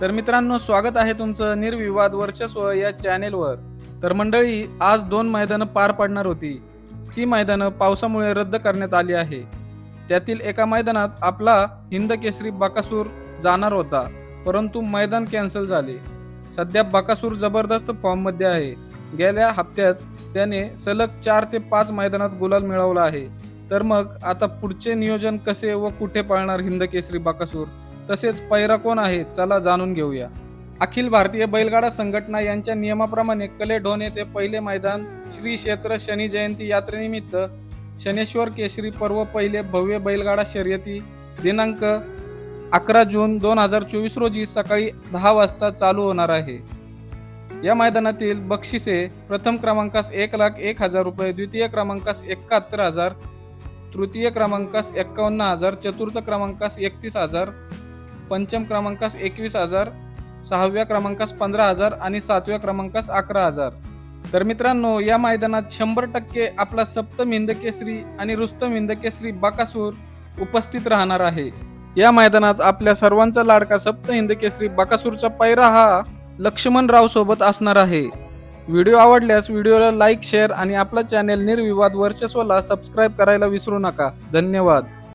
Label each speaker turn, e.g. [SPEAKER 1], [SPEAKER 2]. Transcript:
[SPEAKER 1] तर मित्रांनो स्वागत आहे तुमचं निर्विवाद वर्चस्व या चॅनेलवर. तर मंडळी आज दोन मैदानं पार पडणार होती. ती मैदानं पावसामुळे रद्द करण्यात आली आहे. त्यातील एका मैदानात आपला हिंद केसरी बाकासूर जाणार होता परंतु मैदान कॅन्सल झाले. सध्या बाकासूर जबरदस्त फॉर्ममध्ये आहे. गेल्या हप्त्यात त्याने सलग चार ते पाच मैदानात गुलाल मिळवला आहे. तर मग आता पुढचे नियोजन कसे व कुठे पाळणार हिंद केसरी बाकासूर? तसेच पैरा कोण आहे चला जाणून घेऊया. अखिल भारतीय बैलगाडा संघटना यांच्या नियमाप्रमाणे कले ढोण येथे पहिले मैदान श्री क्षेत्र शनी जयंती यात्रेनिमित्त शनेश्वर केशरी पर्व पहिले भव्य बैलगाडा शर्यती दिनांक अकरा जून दोन हजार चोवीस रोजी सकाळी दहा वाजता चालू होणार आहे. या मैदानातील बक्षिसे प्रथम क्रमांकास एक लाख एक हजार रुपये द्वितीय क्रमांकास एकाहत्तर हजार तृतीय क्रमांकास एक्कावन्न हजार चतुर्थ क्रमांकास एकतीस हजार पंचम क्रमांकास एकवीस हजार सहाव्या क्रमांकास पंधरा हजार आणि सातव्या क्रमांकास अकरा हजार. तर मित्रांनो या मैदानात शंभर टक्के आपला सप्तम हिंद केसरी आणि रुस्तम हिंद केसरी बाकासूर उपस्थित राहणार आहे. या मैदानात आपल्या सर्वांचा लाडका सप्त हिंद केसरी बाकासूरचा पायरा हा लक्ष्मण राव सोबत असणार आहे. व्हिडिओ आवडल्यास व्हिडिओला लाईक शेअर आणि आपला चॅनेल निर्विवाद वर्चस्वला सबस्क्राईब करायला विसरू नका. धन्यवाद.